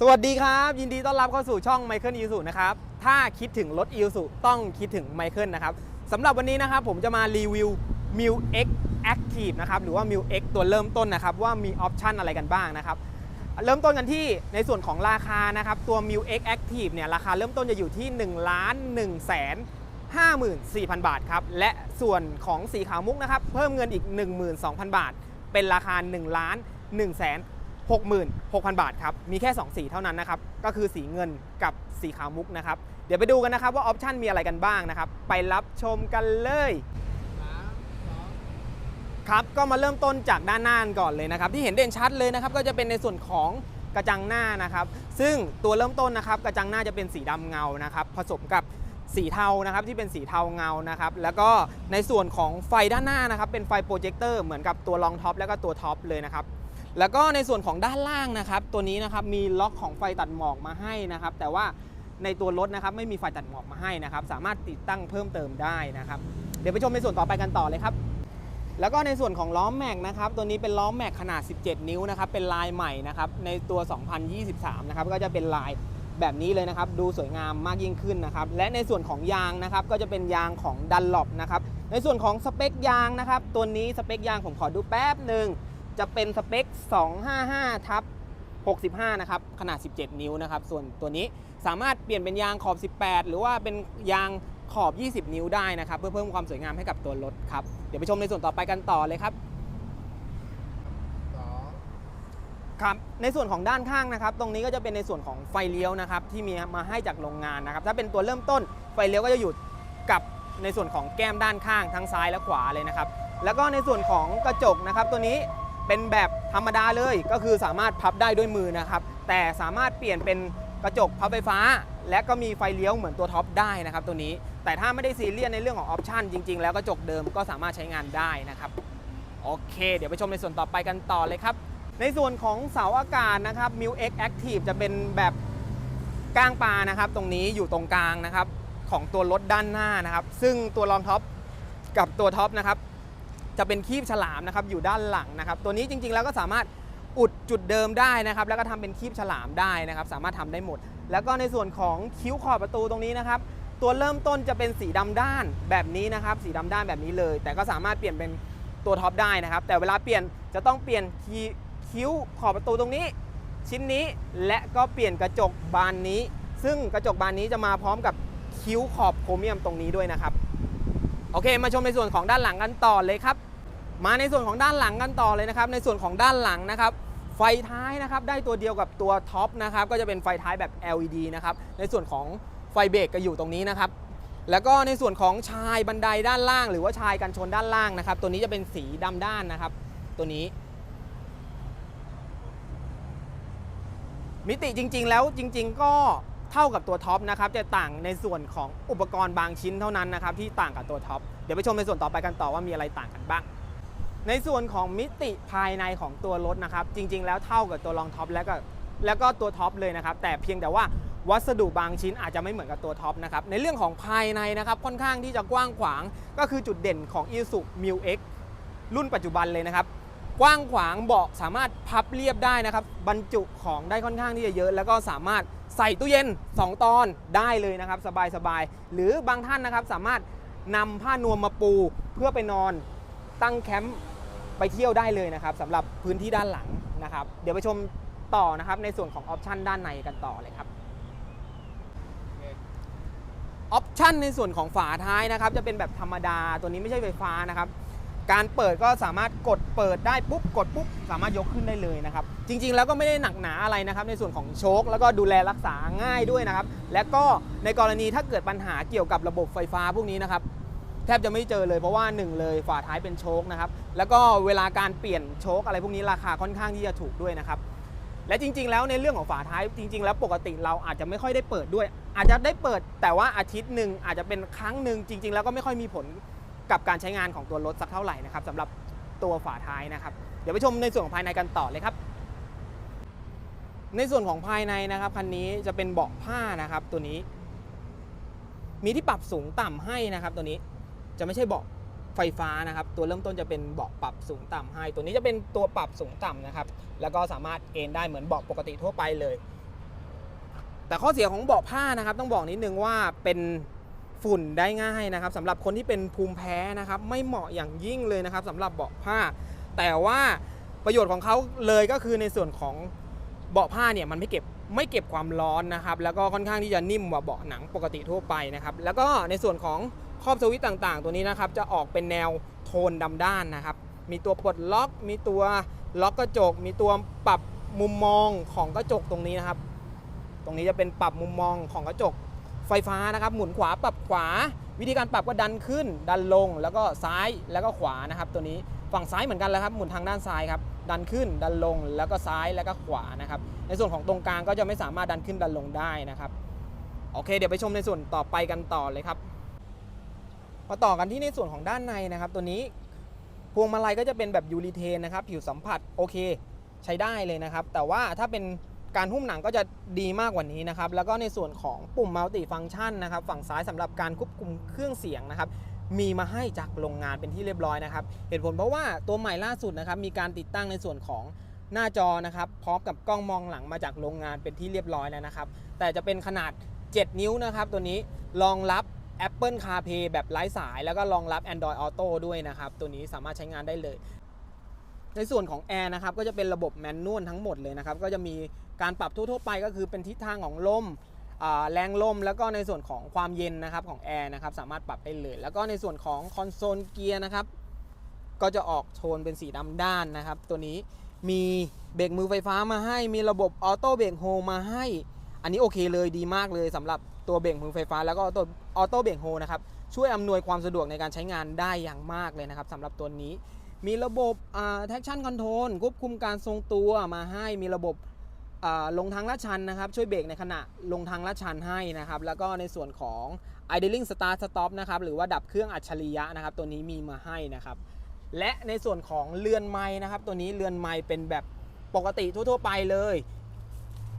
สวัสดีครับ ยินดีต้อนรับเข้าสู่ช่องไมเคิลอีสุนะครับ ถ้าคิดถึงรถอีสุต้องคิดถึงไมเคิลนะครับสำหรับวันนี้นะครับผมจะมารีวิว m i l X Active นะครับหรือว่า m i l X ตัวเริ่มต้นนะครับ ว่ามีออปชันอะไรกันบ้างนะครับ เริ่มต้นกันที่ในส่วนของราคานะครับ ตัว m i l X Active เนี่ยราคาเริ่มต้นจะอยู่ที่1ล้าน1แสน54,000 บาทครับ และส่วนของสีขาวมุกนะครับ เพิ่มเงินอีก 12,000 บาท เป็นราคา1ล้าน1แสน 66,000 บาทครับ มีแค่ 2 สีเท่านั้นนะครับ ก็คือสีเงินกับสีขาวมุกนะครับ เดี๋ยวไปดูกันนะครับว่าออปชันมีอะไรกันบ้างนะครับ ไปรับชมกันเลยครับ ก็มาเริ่มต้นจากด้านหน้าก่อนเลยนะครับ ที่เห็นเด่นชัดเลยนะครับ ก็จะเป็นในส่วนของกระจังหน้านะครับ ซึ่งตัวเริ่มต้นนะครับ กระจังหน้าจะเป็นสีดำเงานะครับ ผสมกับสีเทานะครับที่เป็นสีเทาเงานะครับ แล้วก็ในส่วนของไฟด้านหน้านะครับ เป็นไฟโปรเจคเตอร์เหมือนกับตัวรองท็อปแล้วก็ตัวท็อปเลยนะครับ แล้วก็ในส่วนของด้านล่างนะครับ ตัวนี้นะครับมีล็อกของไฟตัดหมอกมาให้นะครับ แต่ว่าในตัวรถนะครับไม่มีไฟตัดหมอกมาให้นะครับ สามารถติดตั้งเพิ่มเติมได้นะครับ เดี๋ยวไปชมในส่วนต่อไปกันต่อเลยครับ แล้วก็ในส่วนของล้อแม็กนะครับ ตัวนี้เป็นล้อแม็กขนาด 17 นิ้วนะครับ เป็นลายใหม่นะครับ ในตัว 2023 นะครับ ก็จะเป็นลายแบบนี้เลยนะครับ ดูสวยงามมากยิ่งขึ้นนะครับ และในส่วนของยางนะครับ ก็จะเป็นยางของดันล o ปนะครับ ในส่วนของสเปคยางนะครับ ตัวนี้สเปคยางผมขอดูแป๊บหนึ่ง จะเป็นสเปค 255ทับ65 นะครับ ขนาด 17 นิ้วนะครับ ส่วนตัวนี้สามารถเปลี่ยนเป็นยางขอบ 18 หรือว่าเป็นยางขอบ 20 นิ้วได้นะครับ เพื่อเพิ่มความสวยงามให้กับตัวรถครับ เดี๋ยวไปชมในส่วนต่อไปกันต่อเลยครับครับในส่วนของด้านข้างนะครับ ตรงนี้ก็จะเป็นในส่วนของไฟเลี้ยวนะครับ ที่มีมาให้จากโรงงานนะครับ ถ้าเป็นตัวเริ่มต้นไฟเลี้ยวก็จะอยู่กับในส่วนของแก้มด้านข้างทั้งซ้ายและขวาเลยนะครับ แล้วก็ในส่วนของกระจกนะครับ ตัวนี้ เป็นแบบธรรมดาเลยก็คือสามารถพับได้ด้วยมือนะครับ แต่สามารถเปลี่ยนเป็นกระจกพับไฟฟ้า และก็มีไฟเลี้ยวเหมือนตัวท็อปได้นะครับตัวนี้แต่ถ้าไม่ได้ซีเรียสในเรื่องของออปชันจริง ๆ แล้วกระจกเดิมก็สามารถใช้งานได้นะครับโอเค เดี๋ยวไปชมในส่วนต่อไปกันต่อเลยครับ ในส่วนของเสาอากาศนะครับ m i l X Active จะเป็นแบบก้างปลานะครับ ตรงนี้อยู่ตรงกลางนะครับ ของตัวรถด้านหน้านะครับ ซึ่งตัวรองท็อปกับตัวท็อปนะครับ จะเป็นคีบฉลามนะครับอยู่ด้านหลังนะครับ ตัวนี้จริงๆแล้วก็สามารถอุดจุดเดิมได้นะครับ แล้วก็ทำเป็นคีบฉลามได้นะครับ สามารถทำได้หมด แล้วก็ในส่วนของคิ้วขอบประตูตรงนี้นะครับ ตัวเริ่มต้นจะเป็นสีดำด้านแบบนี้นะครับ สีดำด้านแบบนี้เลย แต่ก็สามารถเปลี่ยนเป็นตัวท็อปได้นะครับ แต่เวลาเปลี่ยนจะต้องเปลี่ยนคีคิ้วขอบประตูตรงนี้ ชิ้นนี้และก็เปลี่ยนกระจกบานนี้ ซึ่งกระจกบานนี้จะมาพร้อมกับคิ้วขอบโครเมียมตรงนี้ด้วยนะครับ โอเค มาชมในส่วนของด้านหลังกันต่อเลยครับ มาในส่วนของด้านหลังกันต่อเลยนะครับ ในส่วนของด้านหลังนะครับ ไฟท้ายนะครับ ได้ตัวเดียวกับตัวท็อปนะครับ ก็จะเป็นไฟท้ายแบบ LED นะครับ ในส่วนของไฟเบรกก็อยู่ตรงนี้นะครับ แล้วก็ในส่วนของชายบันไดด้านล่าง หรือว่าชายกันชนด้านล่างนะครับ ตัวนี้จะเป็นสีดำด้านนะครับ ตัวนี้ มิติจริง ๆ แล้วจริง ๆ ก็ เท่ากับตัวท็อปนะครับจะต่างในส่วนของอุปกรณ์บางชิ้นเท่านั้นนะครับที่ต่างกับตัวท็อปเดี๋ยวไปชมในส่วนต่อไปกันต่อว่ามีอะไรต่างกันบ้าง ในส่วนของมิติภายในของตัวรถนะครับจริง ๆ แล้วเท่ากับตัวรองท็อปแล้วก็แล้วก็ตัวท็อปเลยนะครับแต่เพียงแต่ว่าวัสดุบางชิ้นอาจจะไม่เหมือนกับตัวท็อปนะครับในเรื่องของภายในนะครับค่อนข้างที่จะกว้างขวาง ก็คือจุดเด่นของ i s u m i l X รุ่นปัจจุบันเลยนะครับกว้างขวางเบาะสามารถพับเรียบได้นะครับบรรจุของได้ค่อนข้างที่จะเยอะ แล้วก็สามารถ ใส่ตู้เย็น 2 ตอนได้เลยนะครับ สบายๆ หรือบางท่านนะครับสามารถนำผ้านวมมาปูเพื่อไปนอนตั้งแคมป์ไปเที่ยวได้เลยนะครับสำหรับพื้นที่ด้านหลังนะครับ เดี๋ยวไปชมต่อนะครับในส่วนของออปชันด้านในกันต่อเลยครับออปชันในส่วนของฝาท้ายนะครับ จะเป็นแบบธรรมดาตัวนี้ไม่ใช่ไฟฟ้านะครับ การเปิดก็สามารถกดเปิดได้ปุ๊บกดปุ๊บสามารถยกขึ้นได้เลยนะครับ จริง ๆ แล้วก็ไม่ได้หนักหนาอะไรนะครับ ในส่วนของโชคแล้วก็ดูแลรักษาง่ายด้วยนะครับ และก็ในกรณีถ้าเกิดปัญหาเกี่ยวกับระบบไฟฟ้าพวกนี้นะครับแทบจะไม่เจอเลยเพราะว่าหนึ่งเลยฝาท้ายเป็นโชคนะครับ แล้วก็เวลาการเปลี่ยนโชคอะไรพวกนี้ราคาค่อนข้างที่จะถูกด้วยนะครับและจริง ๆ แล้วในเรื่องของฝาท้ายจริง ๆ แล้วปกติเราอาจจะไม่ค่อยได้เปิดด้วย อาจจะได้เปิดแต่ว่าอาทิตย์หนึ่งอาจจะเป็นครั้งหนึ่งจริง ๆ แล้วก็ไม่ค่อยมีผล กับการใช้งานของตัวรถสักเท่าไหร่นะครับสำหรับตัวฝาท้ายนะครับ เดี๋ยวไปชมในส่วนของภายในกันต่อเลยครับ ในส่วนของภายในนะครับคันนี้จะเป็นเบาะผ้านะครับ ตัวนี้ มีที่ปรับสูงต่ำให้นะครับ ตัวนี้จะไม่ใช่เบาะไฟฟ้านะครับ ตัวเริ่มต้นจะเป็นเบาะปรับสูงต่ำให้ ตัวนี้จะเป็นตัวปรับสูงต่ำนะครับ แล้วก็สามารถเอนได้เหมือนเบาะปกติทั่วไปเลย แต่ข้อเสียของเบาะผ้านะครับ ต้องบอกนิดนึงว่าเป็น ฝุ่นได้ง่ายนะครับสำหรับคนที่เป็นภูมิแพ้นะครับ ไม่เหมาะอย่างยิ่งเลยนะครับสำหรับเบาะผ้า แต่ว่าประโยชน์ของเขาเลยก็คือในส่วนของเบาะผ้าเนี่ยมันไม่เก็บไม่เก็บความร้อนนะครับ แล้วก็ค่อนข้างที่จะนิ่มกว่าเบาะหนังปกติทั่วไปนะครับ แล้วก็ในส่วนของครอบสวิตต่างๆ ตัวนี้นะครับ จะออกเป็นแนวโทนดำด้านนะครับ มีตัวปลดล็อก มีตัวล็อกกระจก มีตัวปรับมุมมองของกระจกตรงนี้นะครับ ตรงนี้จะเป็นปรับมุมมองของกระจก ไฟฟ้านะครับ หมุนขวาปรับขวา วิธีการปรับก็ดันขึ้น ดันลง แล้วก็ซ้ายแล้วก็ขวานะครับ ตัวนี้ฝั่งซ้ายเหมือนกันแล้วครับ หมุนทางด้านซ้ายครับ ดันขึ้น ดันลง แล้วก็ซ้ายแล้วก็ขวานะครับ ในส่วนของตรงกลางก็จะไม่สามารถดันขึ้นดันลงได้นะครับ โอเค เดี๋ยวไปชมในส่วนต่อไปกันต่อเลยครับ มาต่อกันที่ในส่วนของด้านในนะครับ ตัวนี้พวงมาลัยก็จะเป็นแบบยูริเทนนะครับ ผิวสัมผัสโอเค ใช้ได้เลยนะครับ แต่ว่าถ้าเป็น การหุ้มหนังก็จะดีมากกว่านี้นะครับ แล้วก็ในส่วนของปุ่มมัลติฟัง c t ชันนะครับ ฝั่งซ้ายสำหรับการควบคุมเครื่องเสียงนะครับ มีมาให้จากโรงงานเป็นที่เรียบร้อยนะครับ เหตุผลเพราะว่าตัวใหม่ล่าสุดนะครับ มีการติดตั้งในส่วนของหน้าจอนะครับ พร้อมกับกล้องมองหลังมาจากโรงงานเป็นที่เรียบร้อยแล้วนะครับ แต่จะเป็นขนาด 7 นิ้วนะครับ ตัวนี้รองรับ Apple CarPlay แบบไร้สาย แล้วก็รองรับ Android Auto ด้วยนะครับ ตัวนี้สามารถใช้งานได้เลย ในส่วนของแอร์นะครับก็จะเป็นระบบแมนนวลทั้งหมดเลยนะครับก็จะมีการปรับทั่วๆไปก็คือเป็นทิศทางของลมแรงลมแล้วก็ในส่วนของความเย็นนะครับของแอร์นะครับสามารถปรับได้เลย แล้วก็ในส่วนของคอนโซลเกียร์นะครับก็จะออกโทนเป็นสีดำด้านนะครับ ตัวนี้มีเบรกมือไฟฟ้ามาให้ มีระบบออโต้เบรกโฮมาให้ อันนี้โอเคเลยดีมากเลยสำหรับตัวเบรกมือไฟฟ้า แล้วก็ออโต้ออโต้เบรกโฮนะครับช่วยอำนวยความสะดวกในการใช้งานได้อย่างมากเลยนะครับสำหรับตัวนี้ มีระบบอ่า traction control ควบคุมการทรงตัวมาให้มีระบบอ่าลงทางลาดชันนะครับ ช่วยเบรกในขณะลงทางลาดชันให้นะครับ แล้วก็ในส่วนของ idling start stop นะครับ หรือว่าดับเครื่องอัจฉริยะนะครับ ตัวนี้มีมาให้นะครับ และในส่วนของเรือนไม้นะครับ ตัวนี้เรือนไม้เป็นแบบปกติทั่ว ๆ ไปเลย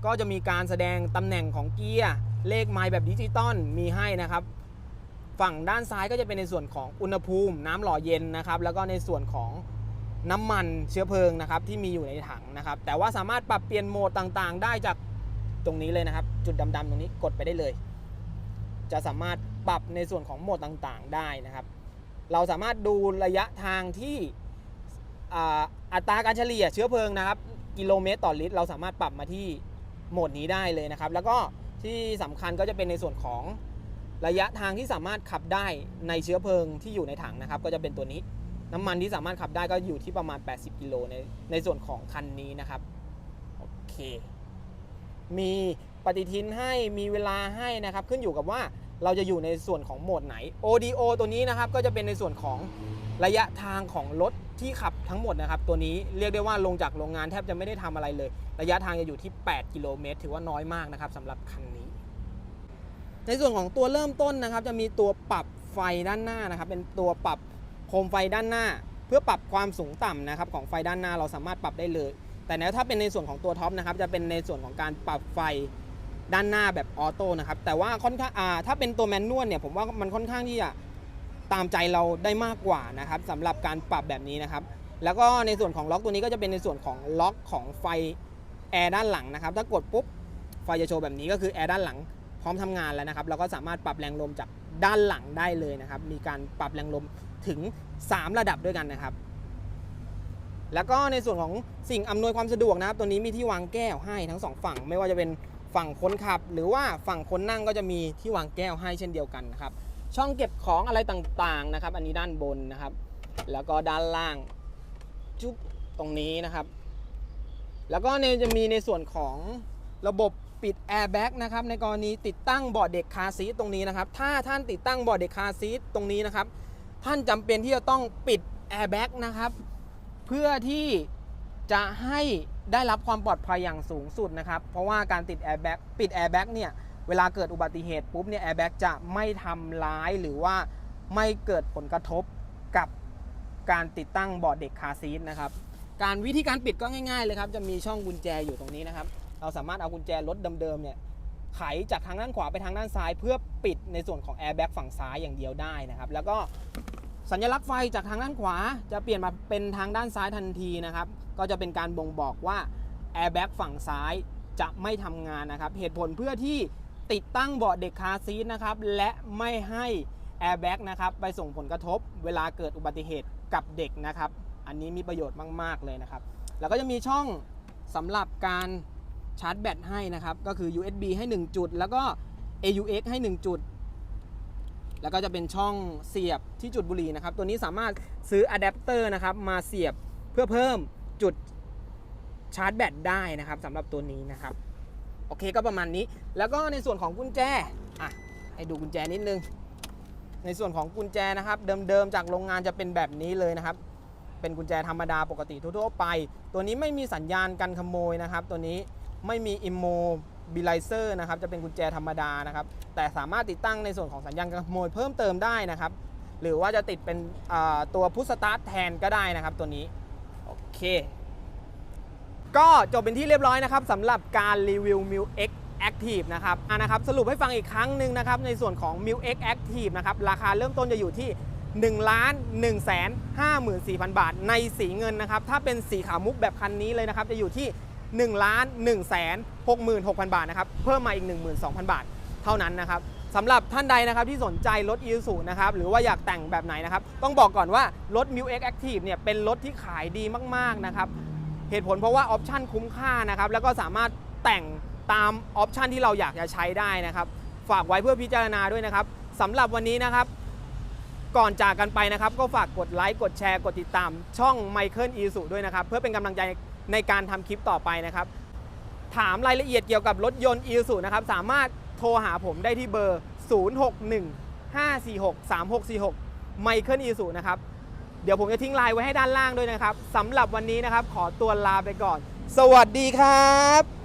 ก็จะมีการแสดงตำแหน่งของเกียร์เลขไม้แบบดิจิตอลมีให้นะครับ ฝั่งด้านซ้ายก็จะเป็นในส่วนของอุณหภูมิ น้ำหล่อเย็นนะครับแล้วก็ในส่วนของน้ำมันเชื้อเพลิงนะครับที่มีอยู่ในถังนะครับแต่ว่าสามารถปรับเปลี่ยนโหมดต่างๆ ได้จากตรงนี้เลยนะครับ จุดดำๆตรงนี้กดไปได้เลย จะสามารถปรับในส่วนของโหมดต่างๆได้นะครับ เราสามารถดูระยะทางที่อัตราการเฉลี่ยเชื้อเพลิงนะครับ กิโลเมตรต่อลิตร เราสามารถปรับมาที่โหมดนี้ได้เลยนะครับ แล้วก็ที่สำคัญก็จะเป็นในส่วนของ ระยะทางที่สามารถขับได้ในเชื้อเพลิงที่อยู่ในถังนะครับ ก็จะเป็นตัวนี้ น้ำมันที่สามารถขับได้ก็อยู่ที่ประมาณ 80 กิโลในในส่วนของคันนี้นะครับ โอเค มีปฏิทินให้มีเวลาให้นะครับ ขึ้นอยู่กับว่าเราจะอยู่ในส่วนของโหมดไหน ODO ตัวนี้นะครับ ก็จะเป็นในส่วนของระยะทางของรถที่ขับทั้งหมดนะครับ ตัวนี้เรียกได้ว่าลงจากโรงงานแทบจะไม่ได้ทำอะไรเลย ระยะทางจะอยู่ที่ 8 กิโลเมตร ถือว่าน้อยมากนะครับสำหรับคันนี้ ในส่วนของตัวเริ่มต้นนะครับ จะมีตัวปรับไฟด้านหน้านะครับ เป็นตัวปรับโคมไฟด้านหน้า เพื่อปรับความสูงต่ำนะครับ ของไฟด้านหน้าเราสามารถปรับได้เลย แต่ถ้าเป็นในส่วนของตัวท็อปนะครับ จะเป็นในส่วนของการปรับไฟด้านหน้าแบบออโต้นะครับ แต่ว่าค่อนข้างอ่าถ้าเป็นตัวแมนนวลเนี่ยผมว่ามันค่อนข้างที่จะตามใจเราได้มากกว่านะครับสำหรับการปรับแบบนี้นะครับ แล้วก็ในส่วนของล็อกตัวนี้ก็จะเป็นในส่วนของล็อกของไฟแอร์ด้านหลังนะครับ ถ้ากดปุ๊บไฟจะโชว์แบบนี้ก็คือแอร์ด้านหลัง พร้อมทำงานแล้วนะครับ เราก็สามารถปรับแรงลมจากด้านหลังได้เลยนะครับ มีการปรับแรงลมถึง 3 ระดับด้วยกันนะครับ แล้วก็ในส่วนของสิ่งอำนวยความสะดวกนะครับ ตัวนี้มีที่วางแก้วให้ทั้งสองฝั่ง ไม่ว่าจะเป็นฝั่งคนขับ หรือว่าฝั่งคนนั่งก็จะมีที่วางแก้วให้เช่นเดียวกันนะครับ ช่องเก็บของอะไรต่างๆนะครับ อันนี้ด้านบนนะครับ แล้วก็ด้านล่างจุ๊บตรงนี้นะครับ แล้วก็เนี่ยจะมีในส่วนของระบบ ปิดแอร์แบ็กนะครับในกรณีติดตั้งเบาะเด็กคาซีทตรงนี้นะครับ ถ้าท่านติดตั้งเบาะเด็กคาซีทตรงนี้นะครับ ท่านจำเป็นที่จะต้องปิดแอร์แบ็กนะครับ เพื่อที่จะให้ได้รับความปลอดภัยอย่างสูงสุดนะครับ เพราะว่าการติดแอร์แบ็กปิดแอร์แบ็กเนี่ยเวลาเกิดอุบัติเหตุปุ๊บเนี่ยแอร์แบ็กจะไม่ทำร้ายหรือว่าไม่เกิดผลกระทบกับการติดตั้งเบาะเด็กคาซีทนะครับ การวิธีการปิดก็ง่ายๆเลยครับ จะมีช่องกุญแจอยู่ตรงนี้นะครับ เราสามารถเอากุญแจรถเดิมๆเนี่ยไขจากทางด้านขวาไปทางด้านซ้ายเพื่อปิดในส่วนของแอร์แบ็กฝั่งซ้ายอย่างเดียวได้นะครับ แล้วก็สัญลักษณ์ไฟจากทางด้านขวาจะเปลี่ยนมาเป็นทางด้านซ้ายทันทีนะครับ ก็จะเป็นการบ่งบอกว่าแอร์แบ็กฝั่งซ้ายจะไม่ทำงานนะครับ เหตุผลเพื่อที่ติดตั้งเบาะเด็กคาซีทนะครับ และไม่ให้แอร์แบ็กนะครับไปส่งผลกระทบเวลาเกิดอุบัติเหตุกับเด็กนะครับ อันนี้มีประโยชน์มาก ๆ เลยนะครับ แล้วก็จะมีช่องสำหรับการ ชาร์จแบตให้นะครับ ก็คือ USB ให้ 1 จุด แล้วก็ AUX ให้ 1 จุด แล้วก็จะเป็นช่องเสียบที่จุดบุหรี่นะครับ ตัวนี้สามารถซื้ออะแดปเตอร์นะครับ มาเสียบเพื่อเพิ่มจุดชาร์จแบตได้นะครับสำหรับตัวนี้นะครับ โอเคก็ประมาณนี้ แล้วก็ในส่วนของกุญแจอะให้ดูกุญแจนิดนึง ในส่วนของกุญแจนะครับ เดิมๆจากโรงงานจะเป็นแบบนี้เลยนะครับ เป็นกุญแจธรรมดาปกติทั่วๆไป ตัวนี้ไม่มีสัญญาณกันขโมยนะครับ ตัวนี้ ไม่มี immobilizer นะครับจะเป็นกุญแจธรรมดานะครับ แต่สามารถติดตั้งในส่วนของสัญญาณกันขโมยเพิ่มเติมได้นะครับ หรือว่าจะติดเป็นตัวพุทสตาร์ทแทนก็ได้นะครับตัวนี้ โอเค ก็จบเป็นที่เรียบร้อยนะครับสำหรับการรีวิว m i l X Active นะครับอะนะครับ สรุปให้ฟังอีกครั้งหนึ่งนะครับ ในส่วนของ m i l X Active นะครับ ราคาเริ่มต้นจะอยู่ที่1ล้าน1แสน54,000 บาทในสีเงินนะครับ ถ้าเป็นสีขาวมุกแบบคันนี้เลยนะครับ จะอยู่ที่ 1ล้าน1แสน66,000 บาทนะครับเพิ่มมาอีก 12,000 บาทเท่านั้นนะครับสำหรับท่านใดนะครับที่สนใจรถ i s u นะครับหรือว่าอยากแต่งแบบไหนนะครับ ต้องบอกก่อนว่ารถ m i l X Active เนี่ยเป็นรถที่ขายดีมากๆนะครับเหตุผลเพราะว่าออปชันคุ้มค่านะครับแล้วก็สามารถแต่งตามออปชันที่เราอยากจะใช้ได้นะครับฝากไว้เพื่อพิจารณาด้วยนะครับสำหรับวันนี้นะครับก่อนจากกันไปนะครับ ก็ฝากกดไลค์กดแชร์กดติดตาม ช่อง Michael e s u ด้วยนะครับ เพื่อเป็นกำลังใจ ในการทำคลิปต่อไปนะครับ ถามรายละเอียดเกี่ยวกับรถยนต์อีซูนะครับ สามารถโทรหาผมได้ที่เบอร์ 061 546 3646 ไมเคิลอีซูนะครับเดี๋ยวผมจะทิ้งไลน์ไว้ให้ด้านล่างด้วยนะครับสำหรับวันนี้นะครับ ขอตัวลาไปก่อน สวัสดีครับ